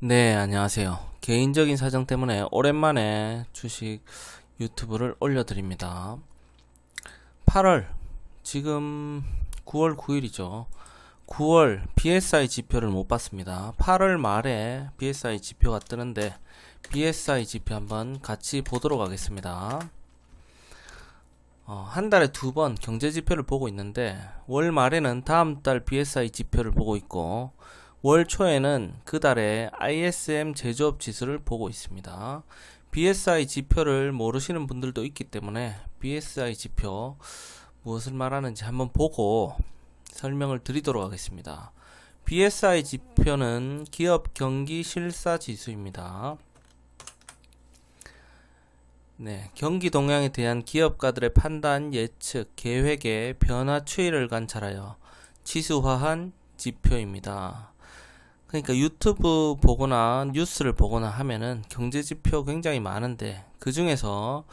네, 안녕하세요. 개인적인 사정 때문에 오랜만에 주식 유튜브를 올려드립니다. 8월, 지금 9월 9일이죠. 9월 BSI 지표를 못 봤습니다. 8월 말에 BSI 지표가 뜨는데, BSI 지표 한번 같이 보도록 하겠습니다. 어, 한 달에 두 번 경제 지표를 보고 있는데, 월 말에는 다음 달 BSI 지표를 보고 있고, 월 초에는 그 달의 ISM 제조업 지수를 보고 있습니다. BSI 지표를 모르시는 분들도 있기 때문에 BSI 지표 무엇을 말하는지 한번 보고 설명을 드리도록 하겠습니다. BSI 지표는 기업 경기 실사 지수입니다. 네, 경기 동향에 대한 기업가들의 판단, 예측, 계획의 변화 추이를 관찰하여 지수화한 지표입니다. 그러니까 유튜브 보거나 뉴스를 보거나 하면은 경제 지표 굉장히 많은데 그 중에서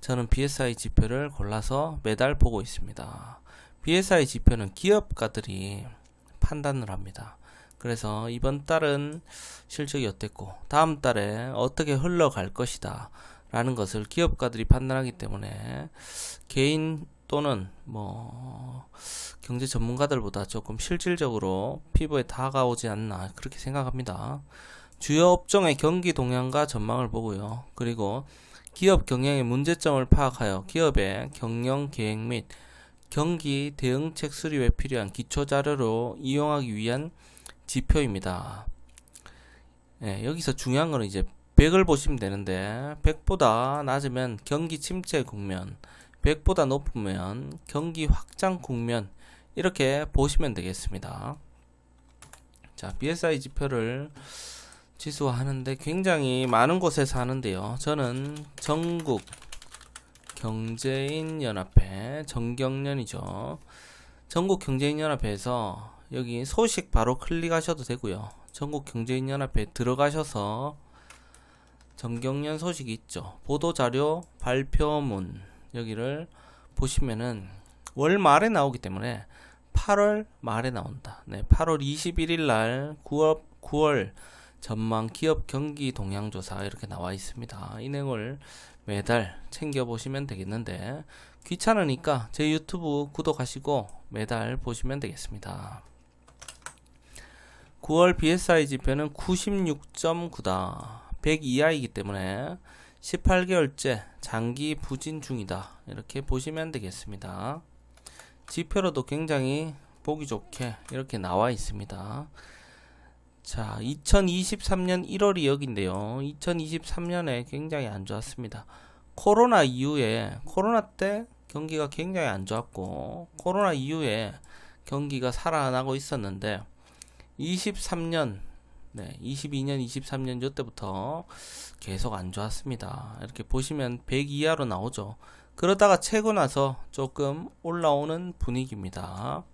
저는 BSI 지표를 골라서 매달 보고 있습니다. BSI 지표는 기업가들이 판단을 합니다. 그래서 이번 달은 실적이 어땠고 다음 달에 어떻게 흘러갈 것이다 라는 것을 기업가들이 판단하기 때문에 개인 또는 뭐 경제 전문가들보다 조금 실질적으로 피부에 다가오지 않나 그렇게 생각합니다. 주요 업종의 경기 동향과 전망을 보고요. 그리고 기업 경영의 문제점을 파악하여 기업의 경영 계획 및 경기 대응책 수립에 필요한 기초 자료로 이용하기 위한 지표입니다. 예, 여기서 중요한 거는 이제 100을 보시면 되는데 100보다 낮으면 경기 침체 국면, 100보다 높으면 경기 확장 국면 이렇게 보시면 되겠습니다. 자, BSI 지표를 지수화하는데 굉장히 많은 곳에서 하는데요. 저는 전국 경제인 연합회 정경련이죠. 전국 경제인 연합회에서 여기 소식 바로 클릭하셔도 되고요. 전국 경제인 연합회 들어가셔서 정경련 소식이 있죠. 보도 자료 발표문 여기를 보시면은 월 말에 나오기 때문에 8월 말에 나온다. 네, 8월 21일 날 9월 9월 전망 기업 경기 동향 조사 이렇게 나와 있습니다. 이 내용을 매달 챙겨 보시면 되겠는데 귀찮으니까 제 유튜브 구독하시고 매달 보시면 되겠습니다. 9월 BSI 지표는 96.9다. 100 이하이기 때문에 18개월째 장기 부진 중이다. 이렇게 보시면 되겠습니다. 지표로도 굉장히 보기 좋게 이렇게 나와 있습니다. 자, 2023년 1월이 여기인데요. 2023년에 굉장히 안 좋았습니다. 코로나 이후에, 코로나 때 경기가 굉장히 안 좋았고, 코로나 이후에 경기가 살아나고 있었는데, 23년, 네, 22년, 23년 요때부터 계속 안 좋았습니다. 이렇게 보시면 100 이하로 나오죠. 그러다가 채고 나서 조금 올라오는 분위기입니다.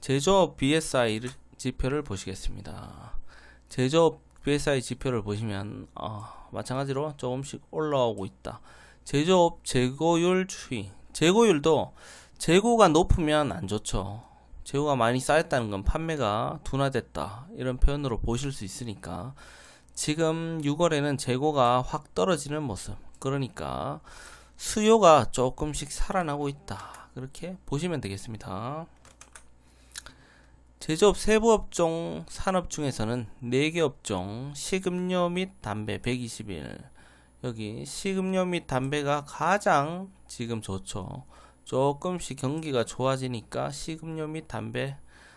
제조업 BSI 지표를 보시겠습니다. 제조업 BSI 지표를 보시면 어, 마찬가지로 조금씩 올라오고 있다. 제조업 재고율 추이. 재고율도 재고가 높으면 안 좋죠. 재고가 많이 쌓였다는 건 판매가 둔화됐다. 이런 표현으로 보실 수 있으니까 지금 6월에는 재고가 확 떨어지는 모습. 그러니까 수요가 조금씩 살아나고 있다. 그렇게 보시면 되겠습니다. 제조업 세부 업종 산업 중에서는 4개 업종 식음료 및 담배 121 여기 식음료 및 담배가 가장 지금 좋죠. 조금씩 경기가 좋아지니까 식음료 및 담배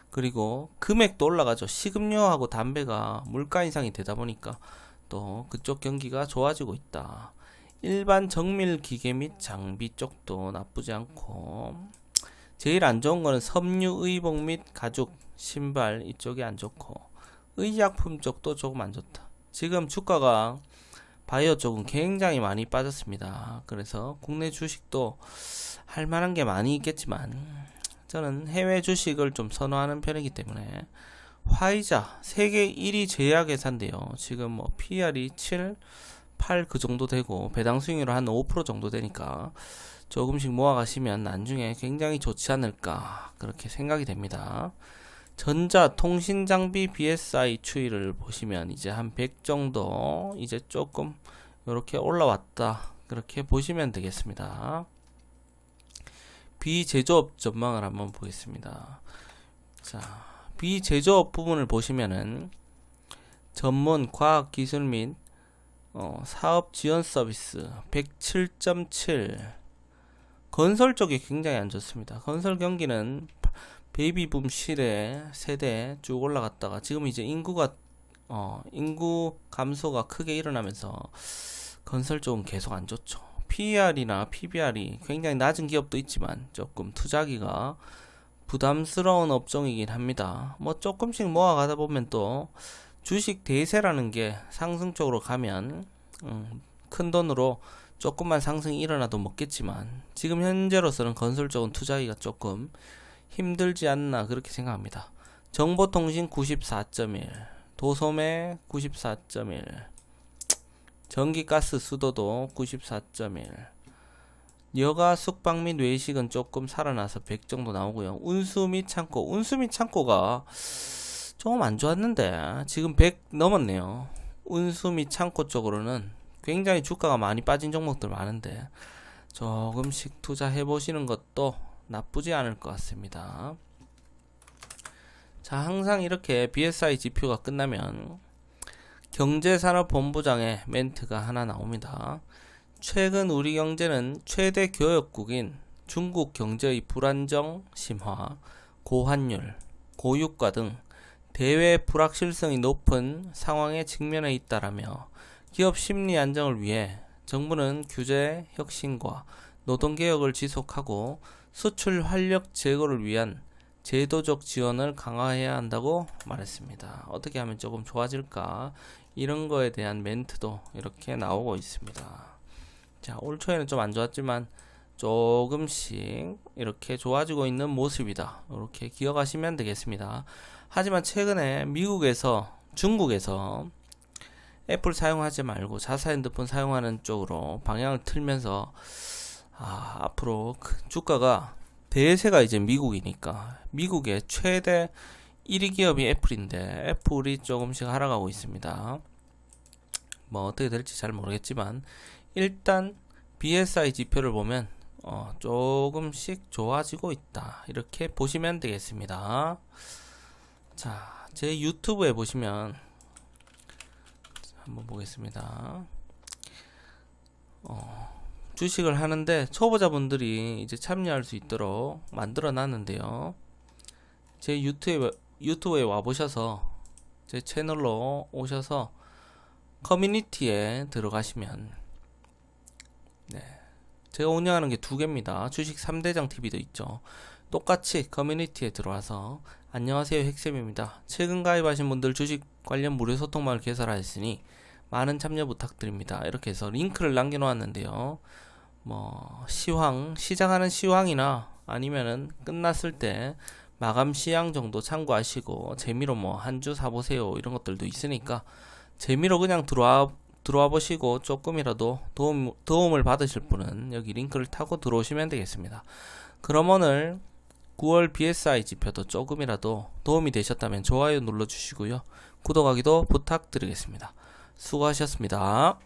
그리고 금액도 올라가죠. 식음료하고 담배가 물가 인상이 되다 보니까 또 그쪽 경기가 좋아지고 있다. 일반 정밀 기계 및 장비 쪽도 나쁘지 않고 제일 안 좋은 거는 섬유 의복 및 가죽 신발 이쪽이 안 좋고 의약품 쪽도 조금 안 좋다. 지금 주가가 바이오 쪽은 굉장히 많이 빠졌습니다. 그래서 국내 주식도 할 만한 게 많이 있겠지만 저는 해외 주식을 좀 선호하는 편이기 때문에 화이자 세계 1위 제약회사인데요. 지금 뭐 PR이 7, 8 그 정도 되고 배당 수익률 한 5% 정도 되니까 조금씩 모아가시면 나중에 굉장히 좋지 않을까 그렇게 생각이 됩니다. 전자 통신 장비 BSI 추이를 보시면 이제 한 100 정도 이제 조금 이렇게 올라왔다. 그렇게 보시면 되겠습니다. 비제조업 전망을 한번 보겠습니다. 자, 비제조업 부분을 보시면은 전문 과학 기술 및 어, 사업 지원 서비스 107.7 건설 쪽이 굉장히 안 좋습니다. 건설 경기는 베이비붐 시대 세대 쭉 올라갔다가 지금 이제 인구가 어, 인구 감소가 크게 일어나면서 건설 쪽은 계속 안 좋죠. PER이나 PBR이 굉장히 낮은 기업도 있지만 조금 투자기가 부담스러운 업종이긴 합니다. 뭐 조금씩 모아가다 보면 또 주식 대세라는 게 상승 쪽으로 가면 음, 큰 돈으로 조금만 상승이 일어나도 먹겠지만 지금 현재로서는 건설 쪽은 투자기가 조금 힘들지 않나 그렇게 생각합니다. 정보통신 94.1, 도소매 94.1, 전기가스 수도도 94.1, 여가 숙박 및 외식은 조금 살아나서 100 정도 나오고요. 운수 및 창고, 운수 및 창고가 조금 안 좋았는데 지금 100 넘었네요. 운수 및 창고 쪽으로는 굉장히 주가가 많이 빠진 종목들 많은데 조금씩 투자해 보시는 것도 나쁘지 않을 것 같습니다. 자, 항상 이렇게 BSI 지표가 끝나면 경제산업본부장의 멘트가 하나 나옵니다. 최근 우리 경제는 최대 교역국인 중국 경제의 불안정 심화, 고환율, 고유가 등 대외 불확실성이 높은 상황에 직면해 있다라며 기업 심리 안정을 위해 정부는 규제 혁신과 노동개혁을 지속하고 수출 활력 제고를 위한 제도적 지원을 강화해야 한다고 말했습니다. 어떻게 하면 조금 좋아질까? 이런 거에 대한 멘트도 이렇게 나오고 있습니다. 자, 올 초에는 좀 안 좋았지만 조금씩 이렇게 좋아지고 있는 모습이다. 이렇게 기억하시면 되겠습니다. 하지만 최근에 미국에서 중국에서 애플 사용하지 말고 자사 핸드폰 사용하는 쪽으로 방향을 틀면서 아, 앞으로 그 주가가 대세가 이제 미국이니까 미국의 최대 1위 기업이 애플인데 애플이 조금씩 하락하고 있습니다. 뭐 어떻게 될지 잘 모르겠지만 일단 BSI 지표를 보면 어, 조금씩 좋아지고 있다. 이렇게 보시면 되겠습니다. 자, 제 유튜브에 보시면 한번 보겠습니다. 어, 주식을 하는데 초보자분들이 이제 참여할 수 있도록 만들어 놨는데요. 제 유튜브에, 유튜브에 와 보셔서 제 채널로 오셔서 커뮤니티에 들어가시면 네. 제가 운영하는 게 두 개입니다. 주식 3대장 TV도 있죠. 똑같이 커뮤니티에 들어와서 안녕하세요 핵쌤입니다. 최근 가입하신 분들 주식 관련 무료 소통방을 개설하였으니 많은 참여 부탁드립니다. 이렇게 해서 링크를 남겨놓았는데요. 뭐 시황 시작하는 시황이나 아니면은 끝났을 때 마감 시향 정도 참고하시고 재미로 뭐 한 주 사보세요 이런 것들도 있으니까 재미로 그냥 들어와 들어와 보시고 조금이라도 도움, 도움을 받으실 분은 여기 링크를 타고 들어오시면 되겠습니다. 그럼 오늘 9월 BSI 지표도 조금이라도 도움이 되셨다면 좋아요 눌러주시고요. 구독하기도 부탁드리겠습니다. 수고하셨습니다.